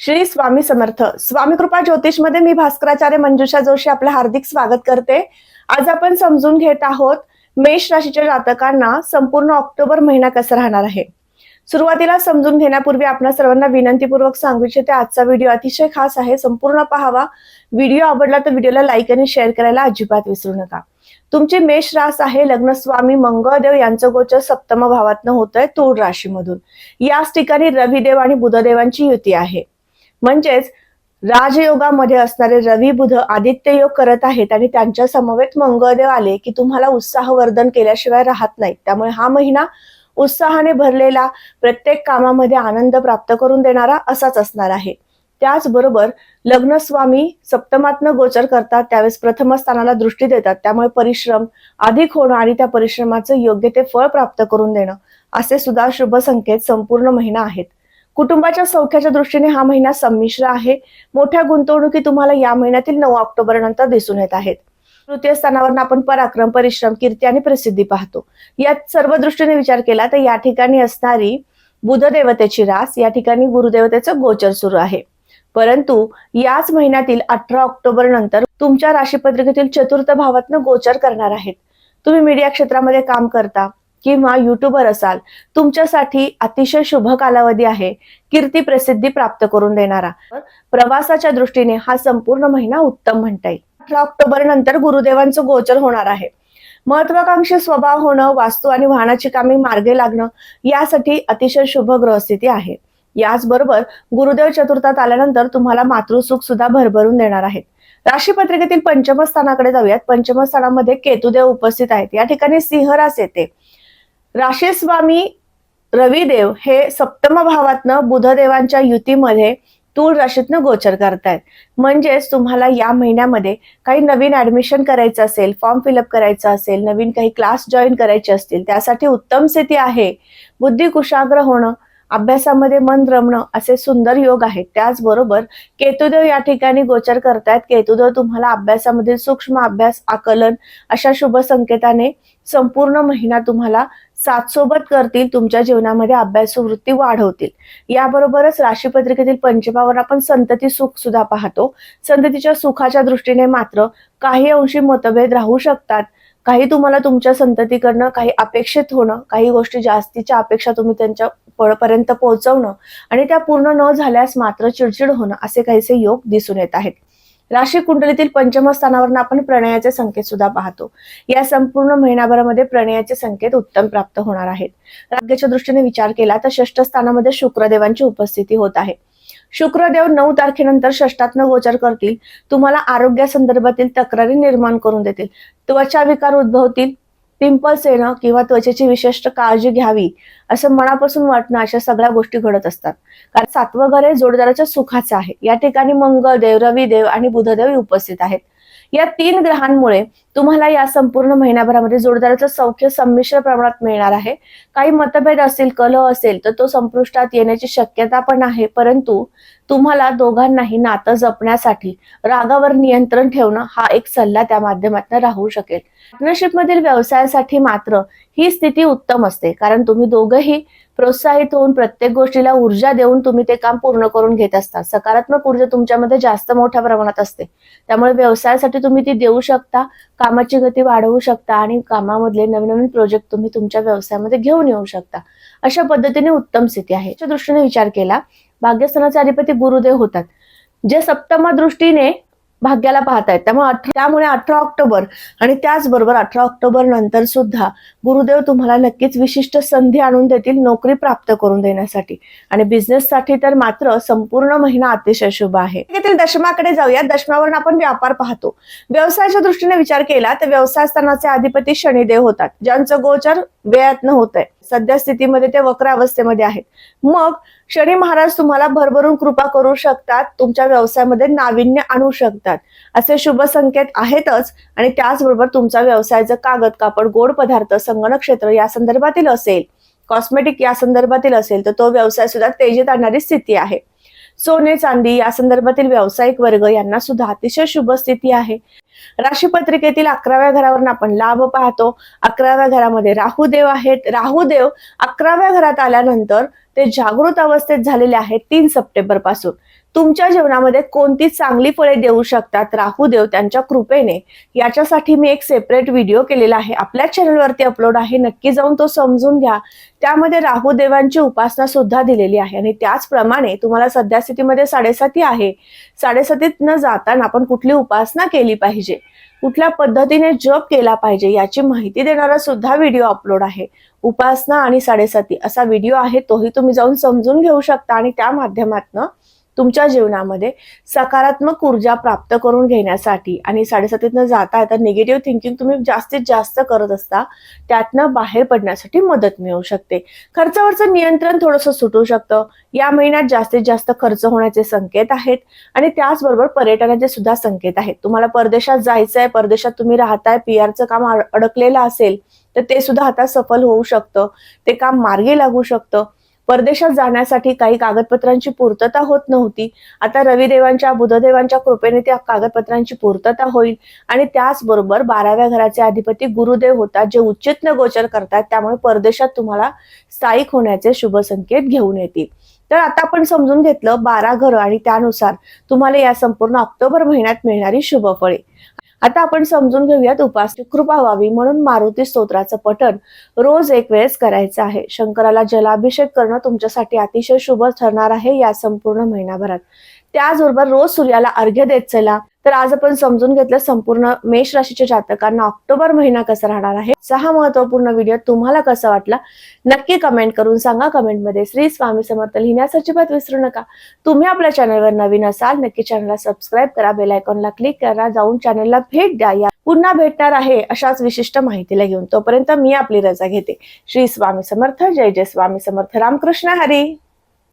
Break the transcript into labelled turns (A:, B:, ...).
A: श्री स्वामी समर्थ. स्वामी कृपा ज्योतिषमध्ये मी भास्कराचार्य मंजुषा जोशी आपलं हार्दिक स्वागत करते. आज आपण समजून घेत आहोत मेष राशीच्या जातकांना संपूर्ण ऑक्टोबर महिना कसा राहणार आहे? सुरुवातीला समजून घेण्यापूर्वी आपण सर्वांना विनंतीपूर्वक सांगू इच्छिते आजचा व्हिडिओ अतिशय खास आहे. संपूर्ण पाहावा. व्हिडिओ आवडला तर व्हिडिओला लाईक आणि शेअर करायला अजिबात विसरू नका. तुमची मेष रास आहे लग्न स्वामी मंगळदेव यांचं गोचर सप्तम भावातनं होत आहे तूळ राशीमधून. याच ठिकाणी रविदेव आणि बुधदेवांची युती आहे. म्हणजेच राजयोगामध्ये असणारे रवी बुध आदित्य योग करत आहेत आणि त्यांच्या समवेत मंगळदेव आले की तुम्हाला उत्साहवर्धन केल्याशिवाय राहत नाही त्यामुळे हा महिना उत्साहाने भरलेला प्रत्येक कामामध्ये आनंद प्राप्त करून देणारा असाच असणार आहे. त्याचबरोबर लग्न स्वामी गोचर करतात त्यावेळेस प्रथम स्थानाला दृष्टी देतात त्यामुळे परिश्रम अधिक होणं आणि त्या परिश्रमाचं योग्य ते फळ प्राप्त करून देणं असे सुद्धा शुभ संकेत संपूर्ण महिना आहेत. कुटुंबाच्या सौख्याच्या दृष्टीने हा महिना संमिश्र आहे. मोठ्या गुंतवणुकी तुम्हाला या महिन्यातील नऊ ऑक्टोबर नंतर दिसून येत आहेत. तृतीय स्थानावर आपण पराक्रम परिश्रम कीर्ती आणि प्रसिद्धी पाहतो. यात सर्व दृष्टीने विचार केला तर या ठिकाणी असणारी बुध देवतेची रास या ठिकाणी गुरुदेवतेचं गोचर सुरू आहे. परंतु याच महिन्यातील अठरा ऑक्टोबर नंतर तुमच्या राशीपत्रिकेतील चतुर्थ भावातनं गोचर करणार आहेत. तुम्ही मीडिया क्षेत्रामध्ये काम करता किंवा युट्यूबर असाल तुमच्यासाठी अतिशय शुभ कालावधी आहे. कीर्ती प्रसिद्धी प्राप्त करून देणारा. प्रवासाच्या दृष्टीने हा संपूर्ण महिना उत्तम म्हणता येईल. अठरा ऑक्टोबर नंतर गुरुदेवांचं गोचर होणार आहे. महत्वाकांक्षी स्वभाव होणं वास्तू आणि वाहनाची कामे मार्गे लागणं यासाठी अतिशय शुभ ग्रहस्थिती आहे. याचबरोबर गुरुदेव चतुर्थात आल्यानंतर तुम्हाला मातृसुख सुद्धा भरभरून देणार आहेत. राशीपत्रिकेतील पंचमस्थानाकडे जाऊयात. पंचमस्थानामध्ये केतुदेव उपस्थित आहेत. या ठिकाणी सिंहरास येते. राशेस्वामी रविदेव हे सप्तम भावातनं बुधदेवांच्या युतीमध्ये तूळ राशीतनं गोचर करतायत. म्हणजेच तुम्हाला या महिन्यामध्ये काही नवीन ऍडमिशन करायचं असेल फॉर्म फिलअप करायचं असेल नवीन काही क्लास जॉईन करायचे असतील त्यासाठी उत्तम स्थिती आहे. बुद्धी कुशाग्र होणं अभ्यासामध्ये मन रमणं असे सुंदर योग आहेत. त्याचबरोबर केतुदेव या ठिकाणी गोचर करतायत. केतुदेव तुम्हाला अभ्यासामधील सूक्ष्म अभ्यास आकलन अशा शुभ संकेताने संपूर्ण महिना तुम्हाला साथ सोबत करतील. तुमच्या जीवनामध्ये अभ्यास वृत्ती वाढवतील. याबरोबरच राशीपत्रिकेतील पंचमावर आपण संतती सुख सुद्धा पाहतो. संततीच्या सुखाच्या दृष्टीने मात्र काही अंशी मतभेद राहू शकतात. काही तुम्हाला तुमच्या संततीकडनं काही अपेक्षित होणं काही गोष्टी जास्तीच्या अपेक्षा तुम्ही त्यांच्या पर्यंत पोहोचवणं आणि त्या पूर्ण न झाल्यास मात्र चिडचिड होणं असे काहीसे योग दिसून येत आहेत. राशी कुंडलीतील पंचम स्थानावर आपण प्रणयाचे संकेत सुद्धा पाहतो. या संपूर्ण महिनाभरामध्ये प्रणयाचे संकेत उत्तम प्राप्त होणार आहेत. राज्याच्या दृष्टीने विचार केला तर षष्ठ स्थानामध्ये शुक्रदेवांची उपस्थिती होत आहे. शुक्रदेव नऊ तारखेनंतर षष्टातनं गोचर करतील. तुम्हाला आरोग्यासंदर्भातील तक्रारी निर्माण करून देतील. त्वचा विकार उद्भवतील. पिंपल्स येणं किंवा त्वचेची विशिष्ट काळजी घ्यावी असं मनापासून वाटणं अशा सगळ्या गोष्टी घडत असतात. कारण सातवं घर हे जोडदाराच्या सुखाचं आहे. या ठिकाणी मंगळदेव रविदेव आणि बुधदेव उपस्थित आहेत. या तीन ग्रहांमुळे तुम्हाला या संपूर्ण महिन्याभरामध्ये जोडदाराचं सौख्य संमिश्र प्रमाणात मिळणार आहे. काही मतभेद असतील कलह असेल तर तो संपुष्टात येण्याची शक्यता पण आहे. परंतु तुम्हाला दोघांनाही नातं जपण्यासाठी रागावर नियंत्रण ठेवणं हा एक सल्ला त्या माध्यमातून राहू शकेल. पार्टनरशिप मधील व्यवसायासाठी मात्र ही स्थिती उत्तम असते. कारण तुम्ही दोघंही प्रोत्साहित होऊन प्रत्येक गोष्टीला ऊर्जा देऊन तुम्ही ते काम पूर्ण करून घेत असता. सकारात्मक ऊर्जा तुमच्यामध्ये जास्त मोठ्या प्रमाणात असते. त्यामुळे व्यवसायासाठी तुम्ही ती देऊ शकता. कामाची गती वाढवू शकता आणि कामामधले नवीन नवीन प्रोजेक्ट तुम्ही तुमच्या व्यवसायामध्ये घेऊन येऊ शकता. अशा पद्धतीने उत्तम स्थिती आहे. याच्या दृष्टीने विचार केला. भाग्यस्थानाचे अधिपती गुरुदेव होतात. जे सप्तमा दृष्टीने भाग्याला पाहतायत. त्यामुळे त्यामुळे अठरा ऑक्टोबर आणि त्याचबरोबर अठरा ऑक्टोबर नंतर सुद्धा गुरुदेव तुम्हाला नक्कीच विशिष्ट संधी आणून देतील नोकरी प्राप्त करून देण्यासाठी. आणि बिझनेससाठी तर मात्र संपूर्ण महिना अतिशय शुभ आहे. दशमाकडे जाऊया. दशमावरून आपण व्यापार पाहतो. व्यवसायाच्या दृष्टीने विचार केला तर व्यवसाय स्थानाचे अधिपती शनिदेव होतात. ज्यांचं गोचर वेळातनं होत आहे सध्या स्थितीमध्ये ते वक्र अवस्थेमध्ये आहेत. मग शनी महाराज तुम्हाला भरभरून कृपा करू शकतात तुमच्या व्यवसायामध्ये नाविन्य आणू शकतात. असे शुभ संकेत आहेतच आणि त्याचबरोबर तुमचा व्यवसायाचं कागद कापड गोड पदार्थ संगणक क्षेत्र या संदर्भातील असेल कॉस्मेटिक या संदर्भातील असेल तर तो व्यवसाय सुद्धा तेजीत आणणारी स्थिती आहे. सोने चांदी या संदर्भातील व्यावसायिक वर्ग यांना सुद्धा अतिशय शुभ स्थिती आहे. राशीपत्रिकेतील अकराव्या घरावरून आपण लाभ पाहतो. अकराव्या घरामध्ये राहुदेव आहेत. राहुदेव अकराव्या घरात आल्यानंतर ते जागृत अवस्थेत झालेले आहेत तीन सप्टेंबरपासून तुमच्या जीवनामध्ये कोणती चांगली फळे देऊ शकतात? राहू देव त्यांच्या कृपेने. याच्यासाठी मी एक सेपरेट व्हिडिओ केलेला आहे. आपल्या चॅनलवरती अपलोड आहे. नक्की जाऊन तो समजून घ्या. त्यामध्ये राहू देवांची उपासना सुद्धा दिलेली आहे. आणि त्याचप्रमाणे तुम्हाला सध्या स्थितीमध्ये साडेसाती आहे. साडेसातीत न जाताना आपण कुठली उपासना केली पाहिजे? कुठल्या पद्धतीने जप केला पाहिजे? याची माहिती देणारा सुद्धा व्हिडिओ अपलोड आहे. उपासना आणि साडेसाती असा व्हिडिओ आहे. तोही तुम्ही जाऊन समजून घेऊ शकता आणि त्या माध्यमातनं तुमच्या जीवनामध्ये सकारात्मक ऊर्जा प्राप्त करून घेण्यासाठी आणि साडेसातीतनं जाता येता निगेटिव्ह थिंकिंग तुम्ही जास्तीत जास्त करत असता त्यातनं बाहेर पडण्यासाठी मदत मिळू शकते. खर्चावरचं नियंत्रण थोडंसं सुटू शकतं. या महिन्यात जास्तीत जास्त खर्च होण्याचे संकेत आहेत आणि त्याचबरोबर पर्यटनाचे सुद्धा संकेत आहेत. तुम्हाला परदेशात जायचं आहे परदेशात तुम्ही राहताय पी आरचं काम अड- अडकलेलं असेल तर ते सुद्धा आता सफल होऊ शकतं. ते काम मार्गी लागू शकतं. परदेशात जाण्यासाठी काही कागदपत्रांची पूर्तता होत नव्हती. आता रविदेवांच्या बुधदेवांच्या कृपेने त्या कागदपत्रांची पूर्तता होईल. आणि त्याचबरोबर बाराव्या घराचे अधिपती गुरुदेव होतात जे उच्चितन गोचर करतात. त्यामुळे परदेशात तुम्हाला स्थायिक होण्याचे शुभ संकेत घेऊन येतील. तर आता आपण समजून घेतलं बारा घरं आणि त्यानुसार तुम्हाला या संपूर्ण ऑक्टोबर महिन्यात मिळणारी शुभ फळे आता आपण समजून घेऊयात उपास कृपा व्हावी म्हणून मारुती स्तोत्राचं पठण रोज एक वेळेस करायचं आहे. शंकराला जलाभिषेक करणं तुमच्यासाठी अतिशय शुभ ठरणार आहे या संपूर्ण महिनाभरात. त्याचबरोबर रोज सूर्याला अर्घ्य देत चला. तर आज आपण समजून घेतलं संपूर्ण मेष राशीच्या जातकांना ऑक्टोबर महिना कसा राहणार आहे. सहा महत्त्वपूर्ण व्हिडिओ तुम्हाला कसा वाटला? नक्की कमेंट करून सांगा. कमेंटमध्ये श्री स्वामी समर्थ लिहिण्यास अजिबात विसरू नका. तुम्ही आपल्या चॅनलवर नवीन असाल नक्की चॅनलला सबस्क्राईब करा बेल आयकॉनला क्लिक करा जाऊन चॅनलला भेट द्या. या पुन्हा भेटणार आहे अशाच विशिष्ट माहितीला घेऊन. तोपर्यंत मी आपली रजा घेते. श्री स्वामी समर्थ. जय जय स्वामी समर्थ. रामकृष्ण हरी.